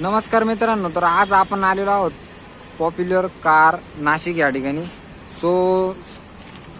नमस्कार मित्रांनो तर आज आपण आलेलो आहोत पॉप्युलर कार नाशिक या ठिकाणी. सो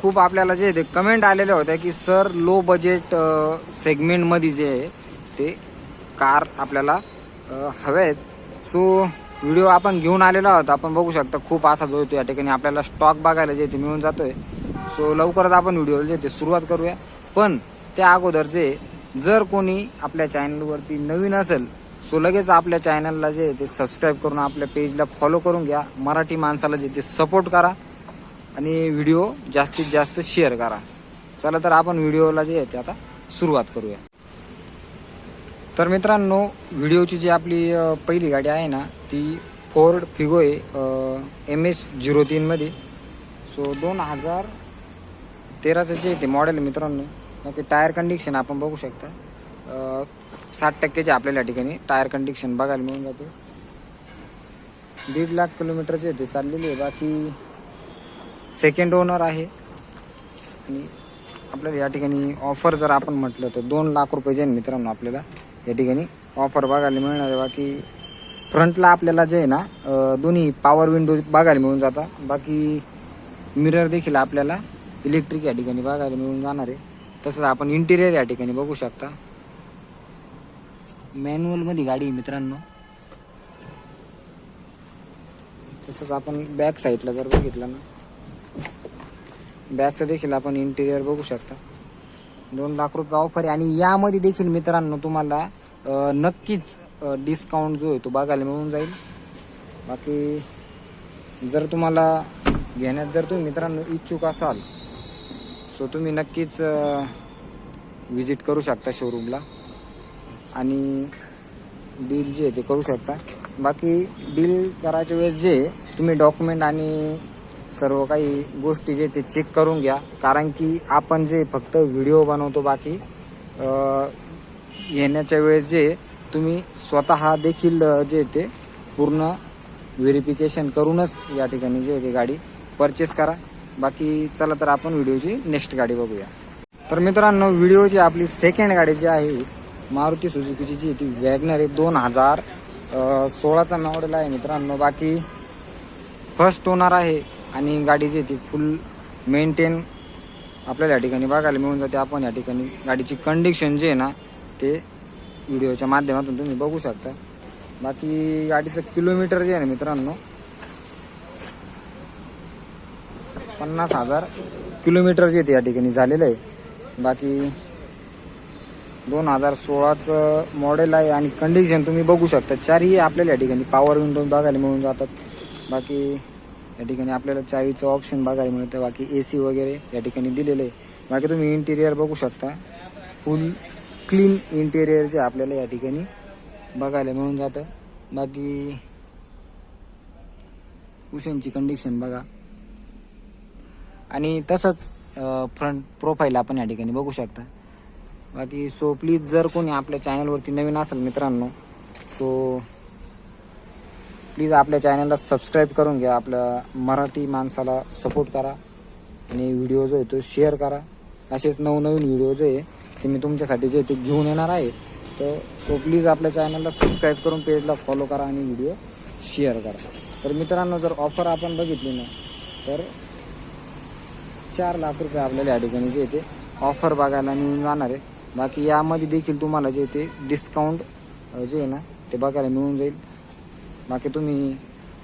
खूप आपल्याला जे ते कमेंट आलेले होते की सर लो बजेट सेगमेंटमध्ये जे आहे ते कार आपल्याला हवे आहेत. सो व्हिडिओ आपण घेऊन आलेलो आहोत. आपण बघू शकता खूप असा जो येतो या ठिकाणी. आपल्याला स्टॉक बघायला जे ते मिळून जातोय. सो लवकरच आपण व्हिडिओ जे ते सुरुवात करूया. पण त्या अगोदर जे जर कोणी आपल्या चॅनलवरती नवीन असेल सो लगेच आपल्या चॅनलला जे आहे ते सबस्क्राईब करून आपल्या पेजला फॉलो करून घ्या. मराठी माणसाला जे ते सपोर्ट करा आणि व्हिडिओ जास्तीत जास्त शेअर करा. चला तर आपण व्हिडिओला जे आहे ते आता सुरुवात करूया. तर मित्रांनो व्हिडिओची जी आपली पहिली गाडी आहे ना ती फोर्ड फिगो आहे एम एस झिरो तीनमध्ये सो दोन हजार तेराचं जे आहे ते मॉडेल मित्रांनो ओके टायर कंडिशन आपण बघू शकता. साठ टक्केचे आपल्याला या ठिकाणी टायर कंडिशन बघायला मिळून जाते. दीड लाख किलोमीटरचे ते चाललेले आहे. बाकी सेकंड ओनर आहे. आणि आपल्याला या ठिकाणी ऑफर जर आपण म्हटलं तर दोन लाख रुपये जे मित्रांनो आपल्याला. या ठिकाणी ऑफर बघायला मिळणार आहे. बाकी फ्रंटला आपल्याला जे आहे ना दोन्ही पॉवर विंडोज बघायला मिळून जातात बाकी मिरर देखील आपल्याला इलेक्ट्रिक या ठिकाणी बघायला मिळून जाणार आहे. तसंच आपण इंटिरियर या ठिकाणी बघू शकता. मॅन्युअलमध्ये गाडी आहे मित्रांनो. तसंच आपण बॅक साईडला जर बघितलं ना बॅकचं देखील आपण इंटेरियर बघू शकता. दोन लाख रुपये ऑफर आहे. आणि यामध्ये देखील मित्रांनो तुम्हाला नक्कीच डिस्काउंट जो आहे तो बघायला मिळून जाईल. बाकी जर तुम्हाला घेण्यात जर तुम्ही मित्रांनो इच्छुक असाल सो तुम्ही नक्कीच विजिट करू शकता शोरूमला आणि डील जे आहे ते करू शकता. बाकी डील करायच्या वेळेस जे तुम्ही डॉक्युमेंट आणि सर्व काही गोष्टी जे ते चेक करून घ्या. कारण की आपण जे फक्त व्हिडिओ बनवतो बाकी येण्याच्या वेळेस जे तुम्ही स्वतः देखील जे ते पूर्ण व्हेरिफिकेशन करूनच या ठिकाणी जे ते गाडी परचेस करा. बाकी चला तर आपण व्हिडिओची नेक्स्ट गाडी बघूया. तर मित्रांनो व्हिडिओची आपली सेकंड गाडी जी आहे मारुती सुझुकीची जी आहे ती वॅगनर आहे दोन हजार सोळाचा मॉडेल आहे मित्रांनो. बाकी फर्स्ट ओनर आहे आणि गाडी जी आहे ती फुल मेंटेन आपल्याला या ठिकाणी बघायला मिळून जाते. आपण या ठिकाणी गाडीची कंडिशन जे आहे ना ते व्हिडिओच्या माध्यमातून तुम्ही बघू शकता. बाकी गाडीचं किलोमीटर जे आहे ना मित्रांनो पन्नास हजार किलोमीटर जे ते या ठिकाणी झालेलं आहे. बाकी दोन हजार सोळाचं मॉडेल आहे आणि कंडिशन तुम्ही बघू शकता. चारही आपल्याला या ठिकाणी पॉवर विंडो बघायला मिळून जातात. बाकी या ठिकाणी आपल्याला चावीचं ऑप्शन बघायला मिळतं. बाकी ए सी वगैरे या ठिकाणी दिलेलं आहे. बाकी तुम्ही इंटेरियर बघू शकता. फुल क्लीन इंटेरियरचे आपल्याला या ठिकाणी बघायला मिळून जातं. बाकी कुशनची कंडिशन बघा. आणि तसंच फ्रंट प्रोफाईल आपण या ठिकाणी बघू शकता. बाकी सो प्लीज जर कोणी आपल्या चॅनलवरती नवीन असेल मित्रांनो सो प्लीज आपल्या चॅनलला सबस्क्राईब करून घ्या. आपल्या मराठी माणसाला सपोर्ट करा आणि व्हिडिओ जो आहे तो शेअर करा. असेच नवनवीन व्हिडिओ जे आहे ते मी तुमच्यासाठी जे ते घेऊन येणार आहे. तर सो प्लीज आपल्या चॅनलला सबस्क्राईब करून पेजला फॉलो करा आणि व्हिडिओ शेअर करा. तर मित्रांनो जर ऑफर आपण बघितली ना तर चार लाख रुपये आपल्याला या ठिकाणी जे ते ऑफर बघायला मिळून जाणार आहे. बाकी यामध्ये देखील तुम्हाला जे ते डिस्काउंट जे आहे ना ते बघायला मिळून जाईल. बाकी तुम्ही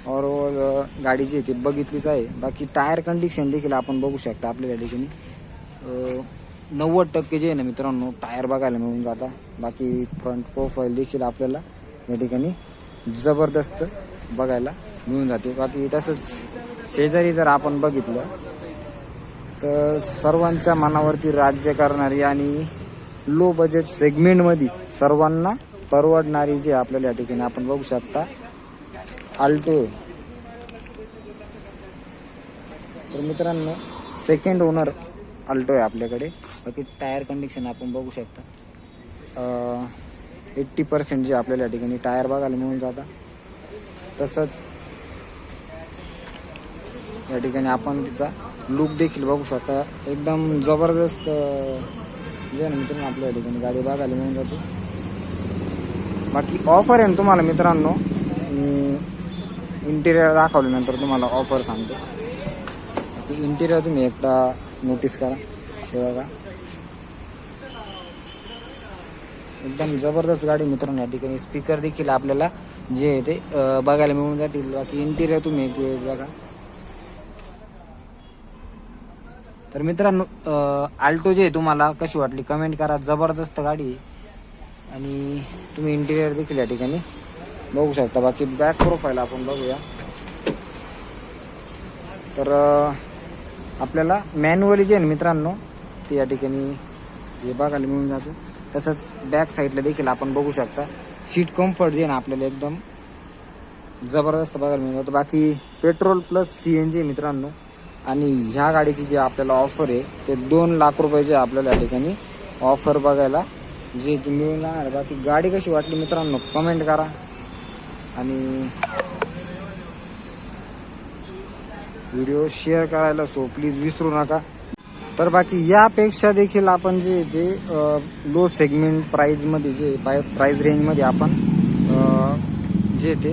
ओव्हरऑल गाडी जी आहे ती बघितलीच आहे. बाकी टायर कंडिशन देखील आपण बघू शकता आपल्या या ठिकाणी नव्वद टक्के जे आहे ना मित्रांनो टायर बघायला मिळून जाता. बाकी फ्रंट प्रोफाईल देखील आपल्याला या ठिकाणी जबरदस्त बघायला मिळून जाते. बाकी तसंच शेजारी जर आपण बघितलं तर सर्वांच्या मनावरती राज्य करणारी आणि लो बजेट सेगमेंटमध्ये सर्वांना परवडणारी जी आपल्याला या ठिकाणी आपण बघू शकता. आल्टो आहे. तर मित्रांनो सेकंड ओनर आल्टो आहे आपल्याकडे. बाकी टायर कंडिशन आपण बघू शकता. एट्टी पर्सेंट जे आपल्याला या ठिकाणी टायर बघायला मिळून जातात तसंच या ठिकाणी आपण तिचा लुक देखील बघू शकता. एकदम जबरदस्त जे ना मित्रांनो आपल्या ठिकाणी गाडी बघायला मिळून जाते. बाकी ऑफर आहे ना तुम्हाला मित्रांनो. मी इंटेरियर दाखवल्यानंतर तुम्हाला ऑफर सांगतो. इंटेरियर तुम्ही एकदा नोटीस करा. हे बघा. एकदम जबरदस्त गाडी मित्रांनो या ठिकाणी. स्पीकर देखील आपल्याला जे आहे ते बघायला मिळून जातील. बाकी इंटेरियर तुम्ही एक वेळेस बघा. तर मित्रांनो आल्टो जे आहे तुम्हाला कशी वाटली? कमेंट करा जबरदस्त गाडी आहे. आणि तुम्ही इंटिरियर देखील या ठिकाणी बघू शकता. बाकी बॅक प्रोफाईल आपण बघूया. तर आपल्याला मॅन्युअली जे आहे ना मित्रांनो ते या ठिकाणी हे बघायला मिळून जातो. तसंच बॅक साईडला देखील आपण बघू शकता. सीट कम्फर्ट जे ना आपल्याला एकदम जबरदस्त बघायला मिळून जातं. बाकी petrol plus C N G मित्रांनो. आणि ह्या गाडीची जी आपल्याला ऑफर आहे ते दोन लाख रुपयाचे आपल्याला या ठिकाणी ऑफर बघायला जे तुम्ही मिळणार. बाकी गाडी कशी वाटली मित्रांनो कमेंट करा. आणि व्हिडिओ शेअर करायला सो प्लीज विसरू नका. तर बाकी यापेक्षा देखील आपण जे ते लो सेगमेंट प्राईजमध्ये जे प्राईज रेंजमध्ये आपण जे ते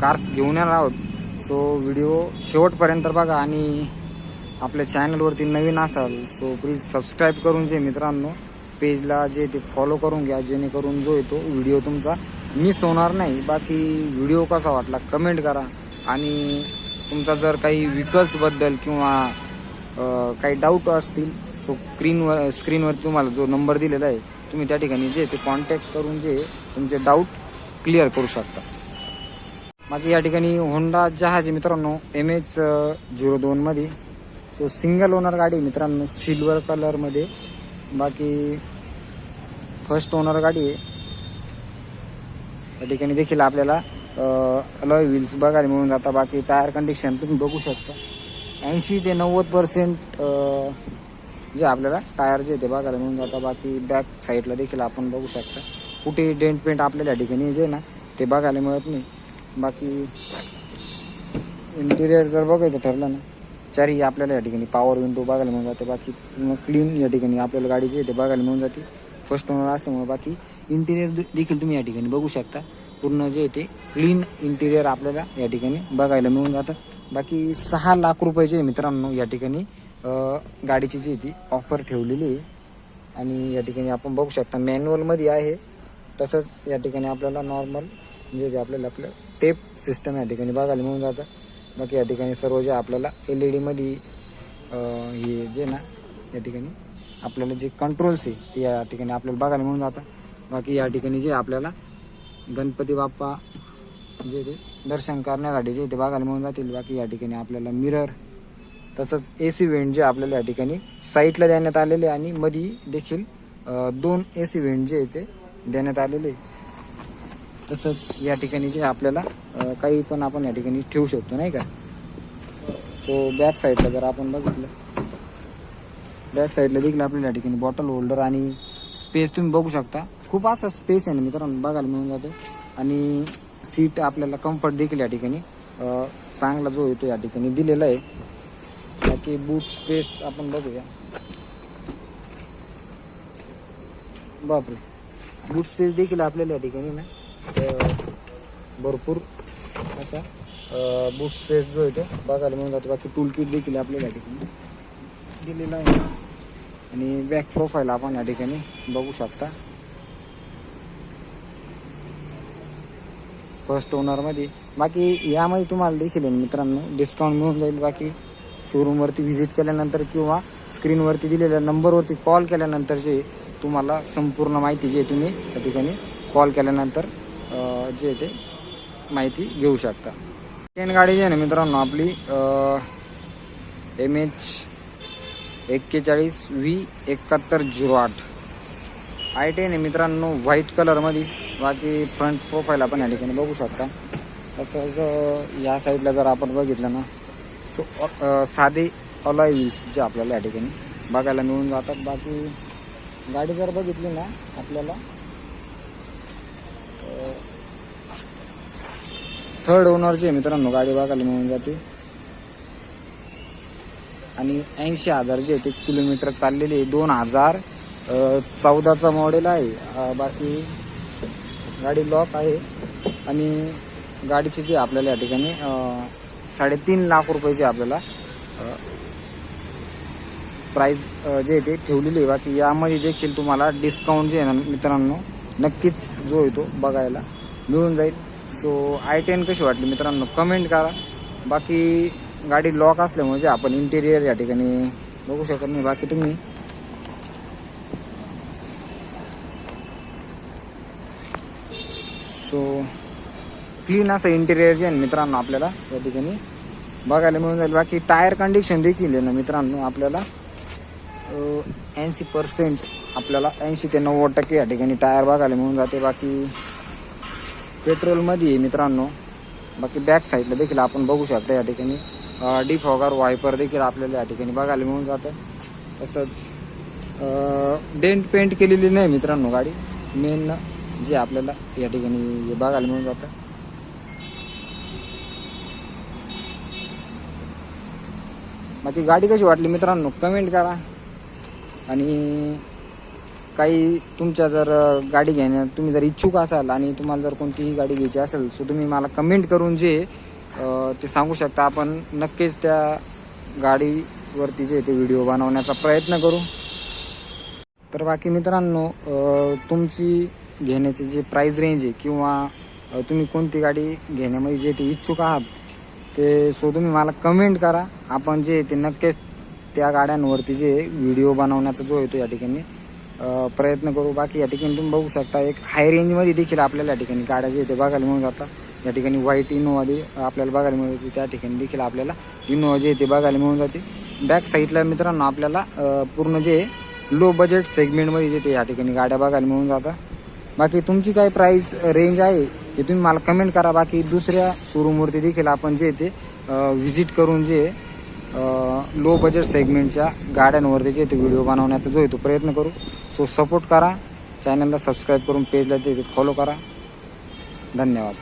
कार्स घेऊन येणार आहोत. सो व्हिडिओ शेवटपर्यंत बघा आणि आपल्या चॅनलवरती नवीन असाल सो प्लीज सबस्क्राईब करून जे मित्रांनो. पेजला जे ते फॉलो करून घ्या जेणेकरून जो येतो व्हिडिओ तुमचा मिस होणार नाही. बाकी व्हिडिओ कसा वाटला कमेंट करा. आणि तुमचा जर काही व्हीकल्सबद्दल किंवा काही डाऊट असतील सो स्क्रीनवर स्क्रीनवर तुम्हाला जो नंबर दिलेला आहे तुम्ही त्या ठिकाणी जे ते कॉन्टॅक्ट करून जे तुमचे डाऊट क्लिअर करू शकता. बाकी या ठिकाणी होंडा जहाज मित्रांनो एम एच झिरो दोनमध्ये सो सिंगल ओनर गाडी मित्रांनो सिल्वर कलरमध्ये बाकी फर्स्ट ओनर गाडी आहे. त्या ठिकाणी देखील आपल्याला अलॉय व्हील्स बघायला मिळून जातात. बाकी टायर कंडिशन तुम्ही बघू शकता. ऐंशी ते नव्वद पर्सेंट जे आपल्याला टायर जे ते बघायला मिळून जातं बाकी बॅक साईडला देखील आपण बघू शकता. कुठे डेंट पेंट आपल्याला या ठिकाणी जे ना ते बघायला मिळत नाही. बाकी इंटिरियर जर बघायचं ठरलं ना चारही आपल्याला या ठिकाणी पॉवर विंडो बघायला मिळून जाते. बाकी क्लीन या ठिकाणी आपल्याला गाडीचे ते बघायला मिळून जाते. फर्स्ट ओनर असल्यामुळे बाकी इंटिरियर देखील तुम्ही या ठिकाणी बघू शकता. पूर्ण जे ते क्लीन इंटिरियर आपल्याला या ठिकाणी बघायला मिळून जातं. बाकी सहा लाख रुपयाचे मित्रांनो या ठिकाणी गाडीची जी ती ऑफर ठेवलेली आहे. आणि या ठिकाणी आपण बघू शकता मॅन्युअलमध्ये आहे. तसंच या ठिकाणी आपल्याला नॉर्मल जे म्हणजे जे आपल्याला आपलं टेप सिस्टम या ठिकाणी बघायला मिळून जातं. बाकी या ठिकाणी सर्व जे आपल्याला एल ई डीमध्ये हे जे ना या ठिकाणी आपल्याला जे कंट्रोल्स आहे ते या ठिकाणी आपल्याला बघायला मिळून जातं बाकी या ठिकाणी जे आपल्याला गणपती बाप्पा जे ते दर्शन करण्यासाठी जे ते बघायला मिळून जातील बाकी या ठिकाणी आपल्याला मिरर तसंच ए सी वेंट जे आपल्याला या ठिकाणी साईटला देण्यात आलेले आणि मध्ये देखील दोन ए सी वेंट जे आहे ते देण्यात आलेले आहे. तसंच या ठिकाणी जे आपल्याला काही पण आपण या ठिकाणी ठेवू शकतो नाही का? सो बॅक साईडला जर आपण बघितलं बॅक साईडला देखील आपल्याला या ठिकाणी बॉटल होल्डर आणि स्पेस तुम्ही बघू शकता. खूप असा स्पेस आहे ना मित्रांनो बघायला मिळून जातो. आणि सीट आपल्याला कम्फर्ट देखील या ठिकाणी चांगला जो येतो या ठिकाणी दिलेला आहे. बाकी बूट स्पेस आपण बघूया. बापरे. बूट स्पेस देखील आपल्याला या ठिकाणी ना भरपूर असा बूट स्पेस जो आहे तो बघायला मिळून जातो. बाकी टूल किट देखील आपल्याला या ठिकाणी दिलेला आहे. आणि बॅक प्रोफाईल आपण या ठिकाणी बघू शकता. फर्स्ट ओनरमध्ये बाकी यामध्ये तुम्हाला देखील मित्रांनो डिस्काउंट मिळून जाईल. बाकी शोरूमवरती व्हिजिट केल्यानंतर किंवा स्क्रीनवरती दिलेल्या नंबरवरती कॉल केल्यानंतर जे तुम्हाला संपूर्ण माहिती जे आहे तुम्ही त्या ठिकाणी कॉल केल्यानंतर जे ते माहिती घेऊ शकता. सेकंड गाडी जी आहे ना मित्रांनो आपली एम एच एक्केचाळीस व्ही एकाहत्तर झिरो आठ. आय टेन आहे मित्रांनो व्हाईट कलरमध्ये बाकी फ्रंट प्रोफाईल आपण या ठिकाणी बघू शकता. तसंच या साईडला जर आपण बघितलं ना सो साधे अलॉय व्हील्स जे आपल्याला या ठिकाणी बघायला मिळून जातात. बाकी गाडी जर बघितली ना आपल्याला थर्ड ओनरची आहे मित्रांनो गाडी बघायला मिळून जाते. आणि ऐंशी हजार जे आहे ते किलोमीटर चाललेले आहे. दोन हजार चौदाचा मॉडेल आहे. बाकी गाडी लॉक आहे. आणि गाडीची जी आपल्याला या ठिकाणी साडेतीन लाख रुपयाची आपल्याला प्राईज जे आहे ते ठेवलेली आहे. बाकी यामध्ये देखील तुम्हाला डिस्काउंट जे आहे ना मित्रांनो नक्कीच जो आहे तो बघायला मिळून जाईल. सो आय टेन कशी वाटली मित्रांनो? कमेंट करा. बाकी गाडी लॉक असल्यामुळे आपण इंटेरियर या ठिकाणी बघू शकत नाही. बाकी तुम्ही? सो क्लीन असं इंटेरियर जे आहे ना मित्रांनो आपल्याला या ठिकाणी बघायला मिळून जाईल. बाकी टायर कंडिशन देखील आहे ना मित्रांनो आपल्याला? ऐंशी पर्सेंट आपल्याला ऐंशी ते नव्वद टक्के या ठिकाणी टायर बघायला मिळून जाते. बाकी पेट्रोलमध्ये आहे मित्रांनो. बाकी बॅक साईडला देखील आपण बघू शकता या ठिकाणी. डिफॉगर वायपर देखील आपल्याला या ठिकाणी बघायला मिळून जातं. तसंच डेंट पेंट केलेली नाही मित्रांनो गाडी. मेन जे आपल्याला या ठिकाणी बघायला मिळून जातं. बाकी गाडी कशी वाटली मित्रांनो? कमेंट करा. आणि काही तुमच्या जर गाडी घेण्या तुम्ही जर इच्छुक असाल आणि तुम्हाला जर कोणतीही गाडी घ्यायची असेल सो तुम्ही मला कमेंट करून जे ते सांगू शकता. आपण नक्कीच त्या गाडीवरती जे ते व्हिडिओ बनवण्याचा प्रयत्न करू. तर बाकी मित्रांनो तुमची घेण्याची जे प्राईस रेंज आहे किंवा तुम्ही कोणती गाडी घेण्यामध्ये जे ते इच्छुक आहात ते सो तुम्ही मला कमेंट करा. आपण जे ते नक्कीच त्या गाड्यांवरती जे व्हिडिओ बनवण्याचा जो आहे तो या ठिकाणी प्रयत्न करू. बाकी या ठिकाणी तुम्ही बघू शकता एक हाय रेंजमध्ये देखील आपल्याला या ठिकाणी गाड्या जे आहे बघायला मिळून जातात. या ठिकाणी व्हाईट इनोवा दे आपल्याला बघायला मिळून जाते. त्या ठिकाणी देखील आपल्याला इनोवा जे ते बघायला मिळून जाते. बॅक साईडला मित्रांनो आपल्याला पूर्ण जे लो बजेट सेगमेंटमध्ये जे ते या ठिकाणी गाड्या बघायला मिळून जातात. बाकी तुमची काय प्राईस रेंज आहे ते तुम्ही मला कमेंट करा. बाकी दुसऱ्या शोरूमवरती देखील आपण जे ते व्हिजिट करून जे लो बजेट सेगमेंटच्या गाड्यांवरती जे ते व्हिडिओ बनवण्याचा जो आहे तो प्रयत्न करू. सो सपोर्ट करा. चॅनलला सबस्क्राईब करून पेजला ते फॉलो करा. धन्यवाद.